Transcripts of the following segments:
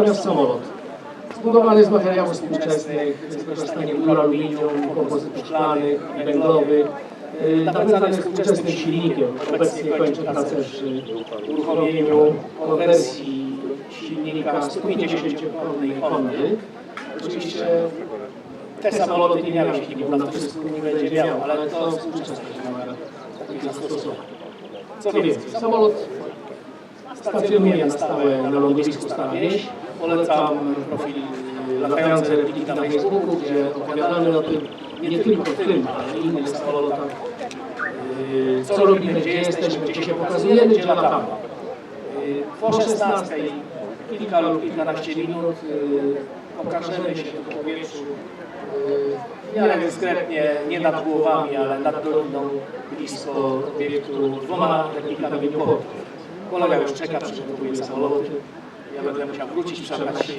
Natomiast samolot. Zbudowany z materiałów współczesnych, z wykorzystaniem aluminium, kompozytów szklanych węglowych. Napędzany współczesnym silnikiem. Obecnie kończy pracę przy uruchomieniu konwersji silnika 150-konnej Hondy. Oczywiście te samoloty nie miały silników, na wszystko nie będzie miało, ale to współczesność wymaga takich zastosowań. Co więcej, samolot stacjonuje na stałe na lądowisku Stara Wieś. Polecam profil latające repliki na Facebooku, gdzie opowiadamy o tym, nie tylko tym, ale innych samolotach, y, co robimy, gdzie jesteśmy, gdzie się pokazujemy, gdzie latamy. Y, Po 16 kilka lub kilkanaście minut pokażemy się w powietrzu w miarę dyskretnie, nie nad głowami, ale nad doliną, blisko obiektu, dwoma replikami pochodów. Kolega już czeka, przygotowuje samoloty. Ja będę musiał wrócić, przebrać się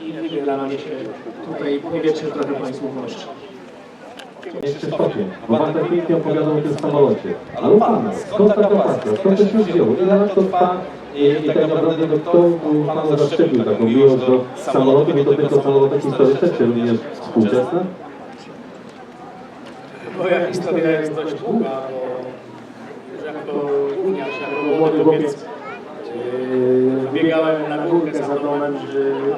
i wybieramy się tutaj powietrze trochę Państwu. Jeszcze stopień, bo Pan tak pięknie opowiadał o tym samolocie. Ale u Pana, skąd taka pasja, skąd to się wzięło? Ile lat to trwa i, i tak naprawdę no, kto u Pana zaszczepił taką miłość do samolotów i do tylko samolotów historycznych, czy również współczesne? Moja historia jest dość długa, bo jako gówniarz, jako młody chłopiec yy, biegałem na górkę za domem,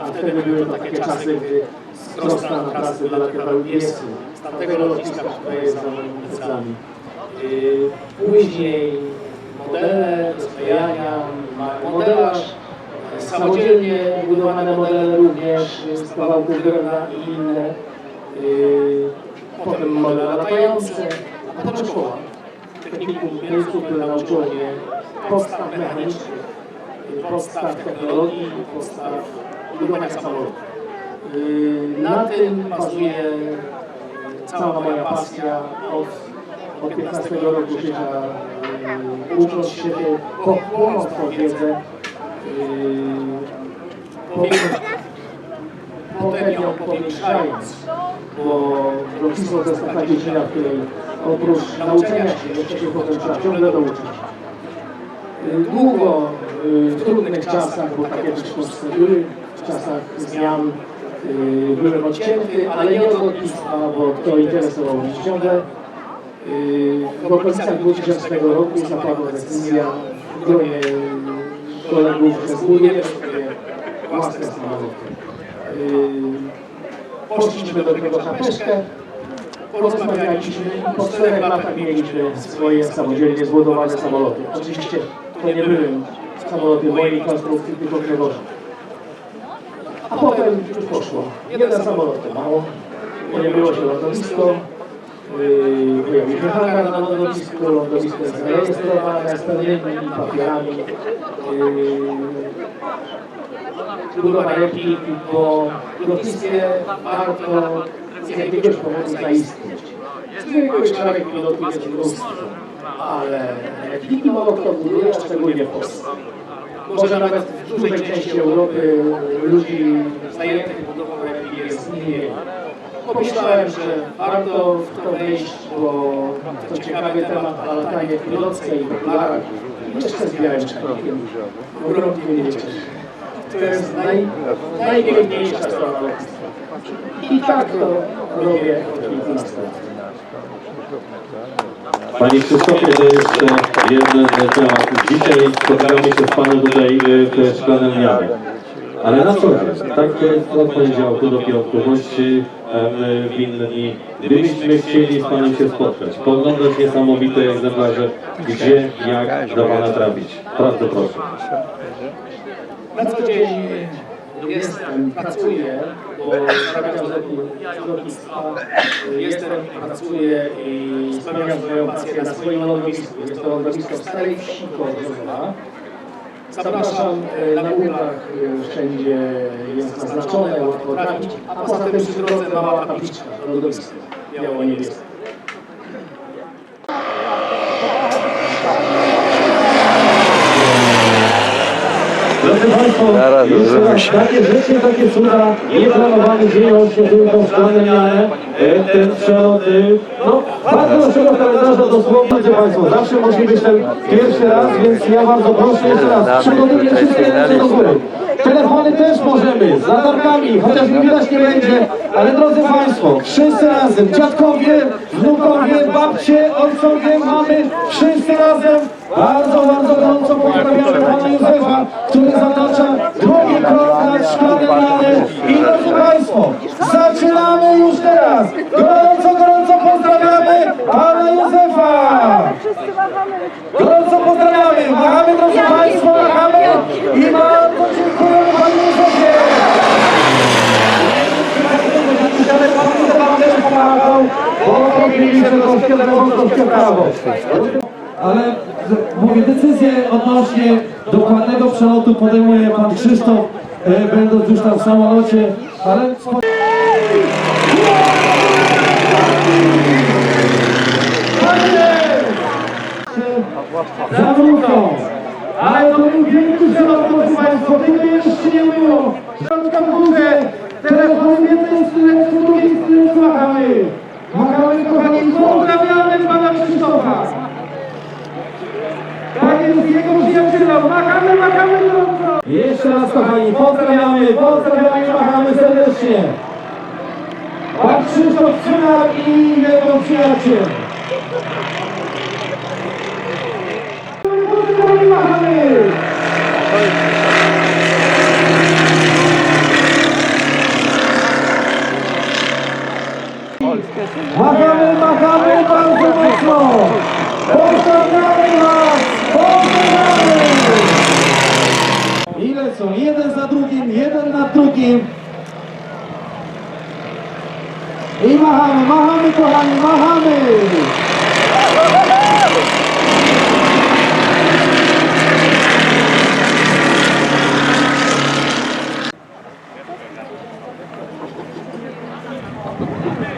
a wtedy były takie czasy, gdy z Krosna na trasy dolatywały piesy. Z tamtego lotniska tutaj za moimi plecami. Yy, Później modele ma- modelarz, e, samodzielnie budowane modele również z kawałków drewna i inne. Potem modele latające, a potem szkoła. Technikum Pielców, które nauczyło mnie podstaw mechanicznych, podstaw technologii, podstaw budowania samolotów. Yy, Na tym bazuje cała moja pasja od, od 15 roku życia, yy, ucząc się po, płonąc tą wiedzę, potem ją powiększając, bo lotnictwo to jest taka dziedzina, w której oprócz nauczenia się jeszcze się potem trzeba ciągle douczyć. Y, Długo y, w trudnych czasach, bo takie w Polsce były, w czasach zmian byłem odcięty, ale nie od lotnictwa, bo to interesowało mnie ciągle. Y, W okolicach 2000 roku zapadła decyzja w gronie kolegów, zbudujemy sobie własne samoloty. Poszliśmy do tego na porozmawialiśmy i po czterech latach mieliśmy swoje samodzielnie zbudowane samoloty. Oczywiście to nie były samoloty mojej konstrukcji, tylko przewożone. A potem już poszło. Jeden samolot to mało, pojawiło się lądowisko, yy, pojawił się hangar na lądowisku, lądowisko jest zarejestrowane z pewnymi papierami. Yy, budowa repliki, bo w lotnictwie warto z jakiegoś powodu zaistnieć. Zwykły człowiek pilotu jest ale repliki mało kto buduje, szczególnie w Polsce. Może nawet w dużej części Europy ludzi zajętych budową repliki jest niewiele. Pomyślałem, że warto w to wejść, bo to ciekawy temat, a latanie w pilotce i popularach jeszcze z białym czarnikiem. Ogromnie mnie cieszy. To jest naj, najpiękniejsza strona. I tak to robię od kilkunastu lat. Panie Krzysztofie, to jeszcze jeden temat. Dzisiaj spotykamy się z Panem tutaj w Szklanym Janie. Ale na co dzień, tak od poniedziałku do piątku, bądź em, w inne dni, gdybyśmy chcieli z Panem się spotkać, poglądać niesamowite egzemplarze, gdzie, jak do Pana trafić. Bardzo proszę. Na co dzień jestem, pracuję, bo zarabiam z lotni- z lotnictwa. Jestem, pracuję i spełniam swoją pasję na swoim lądowisku. Jest to lądowisko w Starej Wsi Kordowa. Zapraszam e, na górach, e, wszędzie jest naznaczone, łatwo trafić, a poza tym przy drodze mała tabliczka lądowisko biało-niebieskie. Zaraz raz, się. takie rzeczy, takie cuda nieplanowane dzieją się tylko w Szklanym Janie. E, Ten przelot, no, bardzo naszego kalendarza dosłownie, drodzy Państwo, zawsze musi być ten pierwszy raz, więc ja bardzo proszę jeszcze raz, przygotujcie wszystkie ręce do góry. Telefony też możemy, z latarkami, chociaż ich widać nie będzie, ale drodzy Państwo, wszyscy razem, dziadkowie, wnukowie, babcie, ojcowie, mamy, wszyscy razem, bardzo, bardzo Który zatacza drugi krok nad szklanym ranem i drodzy Państwo, zaczynamy już teraz, gorąco, gorąco pozdrawiamy Pana Józefa! Gorąco pozdrawiamy, machamy drodzy Państwo, machamy i bardzo dziękujemy Panu Józefie. Ale Pan też pomagał, bo kościoła, do kościoła prawo. Ale mówię, decyzję odnośnie dokładnego przelotu podejmuje Pan Krzysztof, e, będąc już tam w samolocie, ale... zawrócą. Ale to był wielki wzrok, drodzy jeszcze nie było. Środka w górze, jednej stronie, w drugiej stronie machamy. Machamy, kochani, pozdrawiamy Pana Krzysztofa. Tak jest, jego przyjaciela, machamy, machamy gorąco. Jeszcze raz, kochani, pozdrawiamy, pozdrawiamy, machamy serdecznie. Pan Krzysztof Cynar i jego przyjaciel. Machamy! Machamy, machamy bardzo mocno! Pozdrawiamy was! Pozdrawiamy! Ile są? Jeden za drugim, jeden nad drugim. I machamy, machamy kochani, machamy! Nadający wiki!